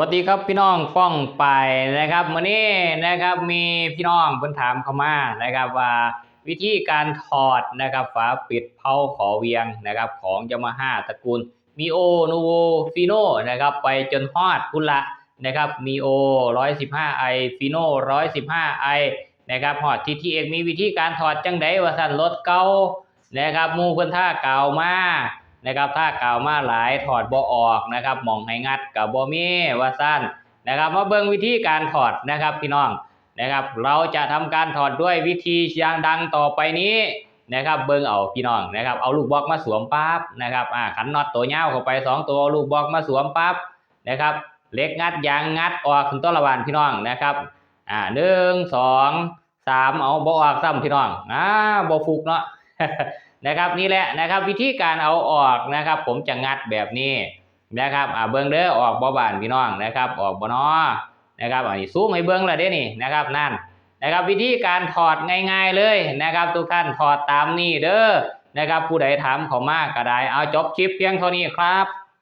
วัสดีครับพี่น้องป้องไปนะครับมื้อนี้นะครับมีพี่น้องเพิ่นถามเข้ามานะครับว่าวิธีการถอดนะครับฝาปิดเผาขอเวียงนะครับของ Yamaha ตระกูล Mio Nuvo Fino นะครับไปจนฮอดพุละนะครับ Mio 115i Fino 115i นะครับฮอด TTX มีวิธีการถอดจังไดว่าซั่นรถเก่านะครับมูเพิ่นท่าเก่ามา นะครับถ้ากล่าวมาหลายถอดบ่ออกนะครับมองให้งัดกับบ่มีว่าสั้นนะครับมาเบิ่งวิธีการถอดนะครับพี่น้องนะครับเราจะทำการถอดด้วยวิธีอย่างดังต่อไปนี้นะครับเบิ่งเอาพี่น้องนะครับเอาลูกบล็อกมาสวมปั๊บนะครับอ่าขันน็อตตัวยาเข้าไปสองตัวลูกบล็อกมาสวมปั๊บนะครับเล็กงัดยางงัดออกถึงต้นละวันพี่น้องนะครับอ่าหนึ่งสองสามเอาบ่ออกซ้ำพี่น้องอ่าบ่ฟุกเนาะ นะครับนี่แหละนะครับวิธีการเอาออกนะครับ ผมจะงัดแบบนี้นะครับอ่าเบิ้งเด้อออกบ่บานพี่น้องนะครับ ออกบ่นอนะครับอันนี้ซูมให้เบิ้งละเด้นี่นะครับนั่นนะครับวิธีการถอดง่ายๆเลยนะครับทุกท่านถอดตามนี้เด้อนะครับผู้ใดถามเขามากก็ได้เอาจบคลิปเพียงเท่านี้ครับ